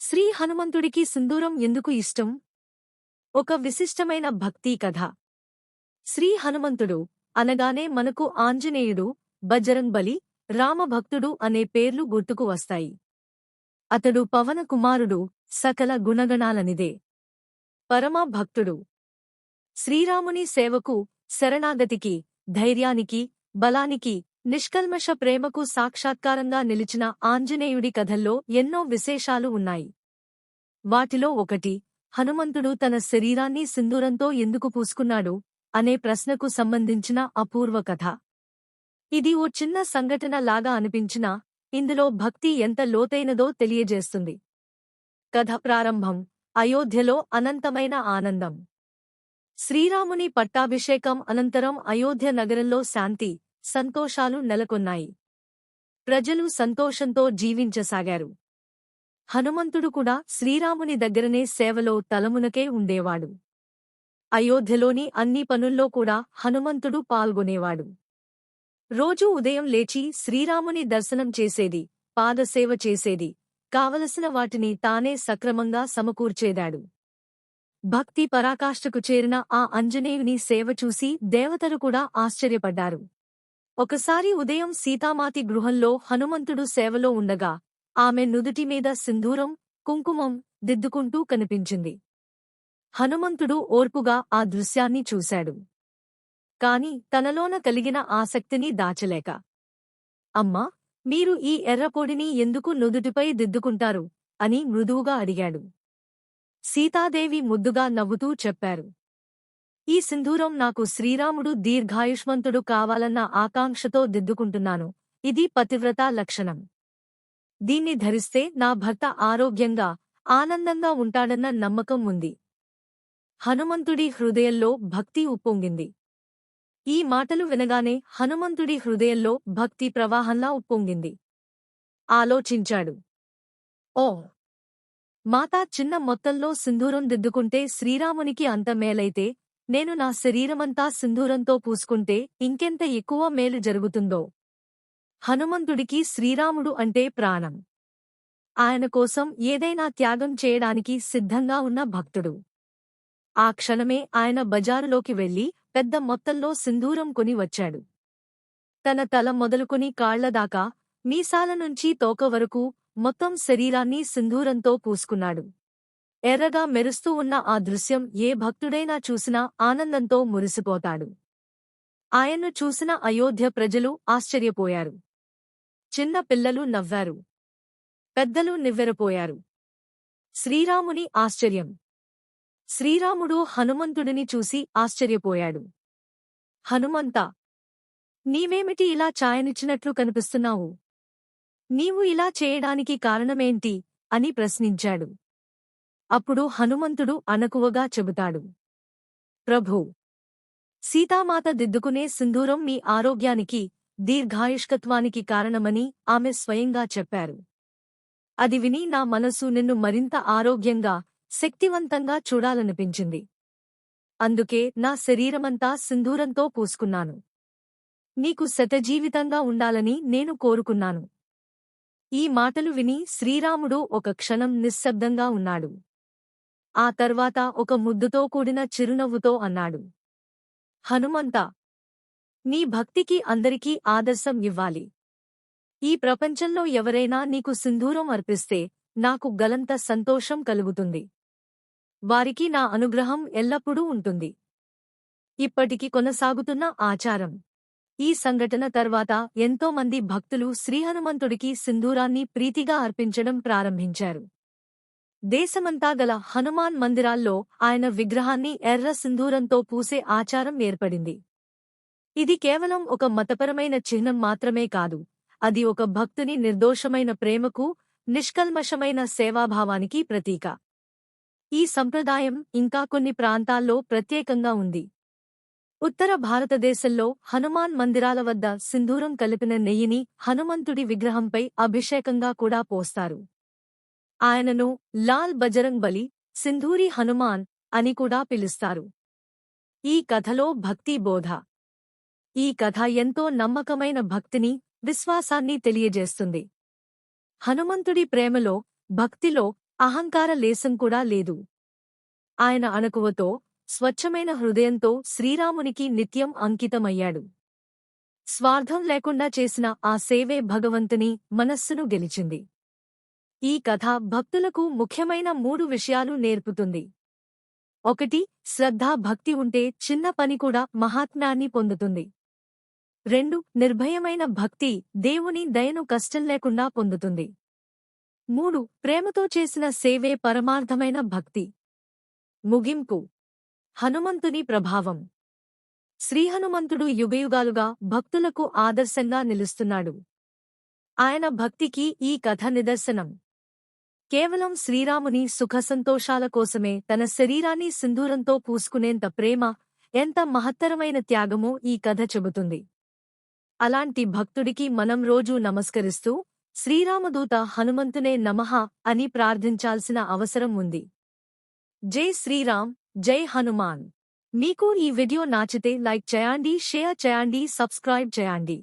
శ్రీ హనుమంతుడికి సింధూరం ఎందుకు ఇష్టం? ఒక విశిష్టమైన భక్తీ కథ. శ్రీ హనుమంతుడు అనగానే మనకు ఆంజనేయుడు బజరంగ్బలి రామభక్తుడు అనే పేర్లు గుర్తుకు వస్తాయి. అతడు పవన కుమారుడు సకల గుణగణాలనిదే. పరమ భక్తుడు శ్రీరాముని సేవకు శరణాగతికి ధైర్యానికి బలానికి నిష్కల్మష ప్రేమకు సాక్షాత్కారంగా నిలిచిన ఆంజనేయుడి కథల్లో ఎన్నో విశేషాలు ఉన్నాయి. వాటిలో ఒకటి హనుమంతుడు తన శరీరాన్ని సింధూరంతో ఎందుకు పూసుకున్నాడు? అనే ప్రశ్నకు సంబంధించిన అపూర్వ కథ. ఇది ఓ చిన్న సంఘటన లాగా అనిపించినా ఇందులో భక్తి ఎంత లోతైనదో తెలియజేస్తుంది. కథ ప్రారంభం అయోధ్యలో అనంతమైన ఆనందం. శ్రీరాముని పట్టాభిషేకం అనంతరం అయోధ్య నగరంలో శాంతి సంతోషాలు నెలకొన్నాయి. ప్రజలు సంతోషంతో జీవించసాగారు. హనుమంతుడు కూడా శ్రీరాముని దగ్గరనే సేవలో తలమునకే ఉండేవాడు. అయోధ్యలోని అన్ని పనుల్లో కూడా హనుమంతుడు పాల్గొనేవాడు. రోజూ ఉదయం లేచి శ్రీరాముని దర్శనం చేసేది పాదసేవ చేసేది కావలసిన వాటిని తానే సక్రమంగా సమకూర్చేదాడు. భక్తి పరాకాష్ఠకు చేరిన ఆ అంజనేయుని సేవ చూసి దేవతలు కూడా ఆశ్చర్యపడ్డారు. ఒకసారి ఉదయం సీతామాతి గృహంలో హనుమంతుడు సేవలో ఉండగా ఆమె నుదుటిమీద సింధూరం కుంకుమం దిద్దుకుంటూ కనిపించింది. హనుమంతుడు ఓర్పుగా ఆ దృశ్యాన్ని చూశాడు. కాని తనలోన కలిగిన ఆసక్తిని దాచలేక అమ్మా మీరు ఈ ఎర్రపొడిని ఎందుకు నుదుటిపై దిద్దుకుంటారు? అని మృదువుగా అడిగాడు. సీతాదేవి ముద్దుగా నవ్వుతూ చెప్పారు. ఈ సింధూరం నాకు శ్రీరాముడు దీర్ఘాయుష్మంతుడు కావాలన్న ఆకాంక్షతో దిద్దుకుంటున్నాను. ఇది పతివ్రత లక్షణం. దీన్ని ధరిస్తే నా భర్త ఆరోగ్యంగా ఆనందంగా ఉంటాడన్న నమ్మకం ఉంది. హనుమంతుడి హృదయంలో భక్తి ఉప్పొంగింది. ఈ మాటలు వినగానే హనుమంతుడి హృదయంలో భక్తి ప్రవాహంలా ఉప్పొంగింది. ఆలోచించాడు. ఓ! మాతా చిన్న మొత్తంలో సింధూరం దిద్దుకుంటే శ్రీరామునికి అంత మేలైతే నేను నా శరీరమంతా సింధూరంతో పూసుకుంటే ఇంకెంత ఎక్కువ మేలు జరుగుతుందో. హనుమంతుడికి శ్రీరాముడు అంటే ప్రాణం. ఆయన కోసం ఏదైనా త్యాగం చేయడానికి సిద్ధంగా ఉన్న భక్తుడు. ఆ క్షణమే ఆయన బజారులోకి వెళ్ళి పెద్ద మొత్తంలో సింధూరం కొని వచ్చాడు. తన తల మొదలుకొని కాళ్ళదాకా మీసాల నుంచి తోక వరకు మొత్తం శరీరాన్ని సింధూరంతో పూసుకున్నాడు. ఎర్రగా మెరుస్తూ ఉన్న ఆ దృశ్యం ఏ భక్తుడైనా చూసినా ఆనందంతో మురిసిపోతాడు. ఆయన్ను చూసిన అయోధ్య ప్రజలు ఆశ్చర్యపోయారు. చిన్న పిల్లలు నవ్వారు. పెద్దలు నివ్వెరపోయారు. శ్రీరాముని ఆశ్చర్యం. శ్రీరాముడు హనుమంతుడిని చూసి ఆశ్చర్యపోయాడు. హనుమంత నీవేమిటి ఇలా ఛాయనిచ్చినట్లు కనిపిస్తున్నావు? నీవు ఇలా చేయడానికి కారణమేంటి? అని ప్రశ్నించాడు. అప్పుడు హనుమంతుడు అనకువగా చెబుతాడు. ప్రభూ! సీతామాత దిద్దుకునే సింధూరం మీ ఆరోగ్యానికి దీర్ఘాయుష్కత్వానికి కారణమని ఆమె స్వయంగా చెప్పారు. అది విని నా మనసు నిన్ను మరింత ఆరోగ్యంగా శక్తివంతంగా చూడాలనిపించింది. అందుకే నా శరీరమంతా సింధూరంతో పూసుకున్నాను. నీకు శతజీవితంగా ఉండాలని నేను కోరుకున్నాను. ఈ మాటలు విని శ్రీరాముడు ఒక క్షణం నిశ్శబ్దంగా ఉన్నాడు. ఆ తర్వాత ఒక ముద్దుతో కూడిన చిరునవ్వుతో అన్నాడు. హనుమంత నీ భక్తికి అందరికీ ఆదర్శం ఇవ్వాలి. ఈ ప్రపంచంలో ఎవరైనా నీకు సింధూరం అర్పిస్తే నాకు గలంత సంతోషం కలుగుతుంది. వారికి నా అనుగ్రహం ఎల్లప్పుడూ ఉంటుంది. ఇప్పటికి కొనసాగుతున్న ఆచారం. ఈ సంఘటన తర్వాత ఎంతోమంది భక్తులు శ్రీహనుమంతుడికి సింధూరాన్ని ప్రీతిగా అర్పించడం ప్రారంభించారు. దేశమంతా గల హనుమాన్ మందిరాల్లో ఆయన విగ్రహాన్ని ఎర్ర సింధూరంతో పూసే ఆచారం ఏర్పడింది. ఇది కేవలం ఒక మతపరమైన చిహ్నం మాత్రమే కాదు అది ఒక భక్తుని నిర్దోషమైన ప్రేమకు నిష్కల్మషమైన సేవాభావానికి ప్రతీక. ఈ సంప్రదాయం ఇంకా కొన్ని ప్రాంతాల్లో ప్రత్యేకంగా ఉంది. ఉత్తర భారతదేశంలో హనుమాన్ మందిరాల వద్ద సింధూరం కలిపిన నెయ్యిని హనుమంతుడి విగ్రహంపై అభిషేకంగా కూడా పోస్తారు. ఆయనను లాల్ బజరంగ్ బలి సింధూరి హనుమాన్ అని కూడా పిలుస్తారు. ఈ కథలో భక్తి బోధ. ఈ కథ ఎంతో నమ్మకమైన భక్తిని విశ్వాసాన్ని తెలియజేస్తుంది. హనుమంతుడి ప్రేమలో భక్తిలో అహంకార లేసం కూడా లేదు. ఆయన అణకువతో స్వచ్ఛమైన హృదయంతో శ్రీరామునికి నిత్యం అంకితమయ్యాడు. స్వార్థం లేకుండా చేసిన ఆ సేవే భగవంతుని మనస్సును గెలిచింది. ఈ కథ భక్తులకు ముఖ్యమైన మూడు విషయాలు నేర్పుతుంది. ఒకటి శ్రద్ధా భక్తి ఉంటే చిన్న పని కూడా మహాత్మ్యాన్ని పొందుతుంది. రెండు నిర్భయమైన భక్తి దేవుని దయను కష్టం లేకుండా పొందుతుంది. మూడు ప్రేమతో చేసిన సేవే పరమార్థమైన భక్తి. ముగింపు హనుమంతుని ప్రభావం. శ్రీహనుమంతుడు యుగయుగాలుగా భక్తులకు ఆదర్శంగా నిలుస్తున్నాడు. ఆయన భక్తికి ఈ కథ నిదర్శనం. కేవలం శ్రీరాముని సుఖసంతోషాల కోసమే తన శరీరాన్ని సింధూరంతో పూసుకునేంత ప్రేమ ఎంత మహత్తరమైన త్యాగమో ఈ కథ చెబుతుంది. అలాంటి భక్తుడికి మనం రోజూ నమస్కరిస్తూ శ్రీరామదూత హనుమంతునే నమః అని ప్రార్థించాల్సిన అవసరం ఉంది. జై శ్రీరామ్ జై హనుమాన్. మీకు ఈ వీడియో నాచితే లైక్ చేయండి షేర్ చేయండి సబ్స్క్రైబ్ చేయండి.